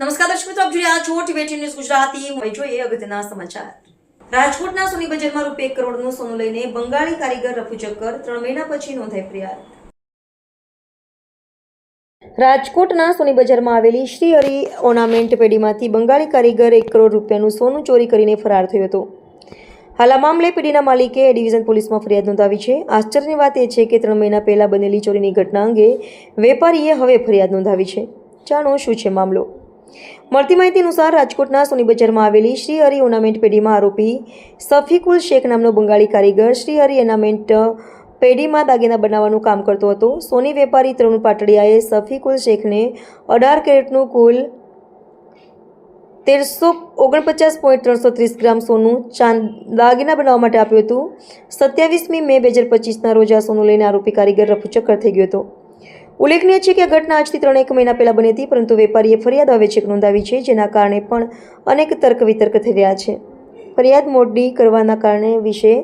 નમસ્કાર દર્શક મિત્રો આપ જોઈ રહ્યા છો ટીવી ન્યૂઝ ગુજરાતી. હવે જોઈએ અગત્યના સમાચાર. રાજકોટના સોની બજારમાં રૂપિયા કરોડનું સોનું લઈને બંગાળી કારીગર રફુ ચક્કર ત્રણ મહિના પછી નોંધાઈ ફરિયાદ. રાજકોટના સોની બજારમાં આવેલી શ્રી હરિ ઓર્નામેન્ટ પેઢીમાંથી બંગાળી કારીગર એક કરોડ રૂપિયાનું સોનું ચોરી કરીને ફરાર થયો હતો. હાલ આ મામલે પેઢીના માલિકે ડિવિઝન પોલીસમાં ફરિયાદ નોંધાવી છે. આશ્ચર્યની વાત એ છે કે ત્રણ મહિના પહેલાં બનેલી ચોરીની ઘટના અંગે વેપારીએ હવે ફરિયાદ નોંધાવી છે. જાણો શું છે મામલો. મળતી માહિતી અનુસાર રાજકોટના સોની બજારમાં આવેલી શ્રી હરિ ઓર્નામેન્ટ પેઢીમાં આરોપી સફીકુલ શેખ નામનો બંગાળી કારીગર શ્રી હરિ ઓર્નામેન્ટ પેઢીમાં દાગીના બનાવવાનું કામ કરતો હતો. સોની વેપારી તરુણ પાટડિયાએ સફીકુલ શેખને અઢાર કેરેટનું કુલ તેરસો ઓગણપચાસ પોઈન્ટ ત્રણસો ત્રીસ ગ્રામ સોનું ચાંદ દાગીના બનાવવા માટે આપ્યું હતું. સત્યાવીસમી મે બે હજાર પચીસના રોજ આ સોનું લઈને આરોપી કારીગર રફુચક્કર થઈ ગયો હતો. ઉલ્લેખનીય છે કે આ ઘટના આજથી ત્રણ એક મહિના પહેલા બની હતી, પરંતુ વેપારીએ ફરિયાદ હવે છેક નોંધાવી છે, જેના કારણે પણ અનેક તર્ક વિતર્ક થઈ રહ્યા છે. ફરિયાદ મોડી કરવાના કારણે વિશે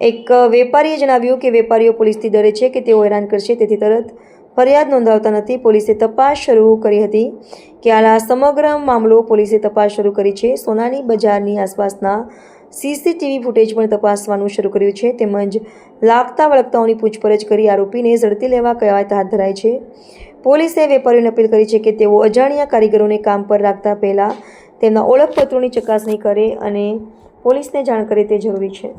એક વેપારીએ જણાવ્યું કે વેપારીઓ પોલીસથી ડરે છે કે તેઓ હેરાન કરશે, તેથી તરત ફરિયાદ નોંધાવતા નથી. પોલીસે તપાસ શરૂ કરી હતી કે આ સમગ્ર મામલો પોલીસે તપાસ શરૂ કરી છે. સોનાની બજારની આસપાસના સીસીટીવી ફૂટેજ પણ તપાસવાનું શરૂ કર્યું છે. તેમજ લાગતા વળગતાઓની પૂછપરછ કરી આરોપીને ઝડપી લેવા કવાયત હાથ ધરાઈ છે. પોલીસે વેપારીઓને અપીલ કરી છે કે તેઓ અજાણ્યા કારીગરોને કામ પર રાખતા પહેલાં તેમના ઓળખપત્રોની ચકાસણી કરે અને પોલીસને જાણ કરે તે જરૂરી છે.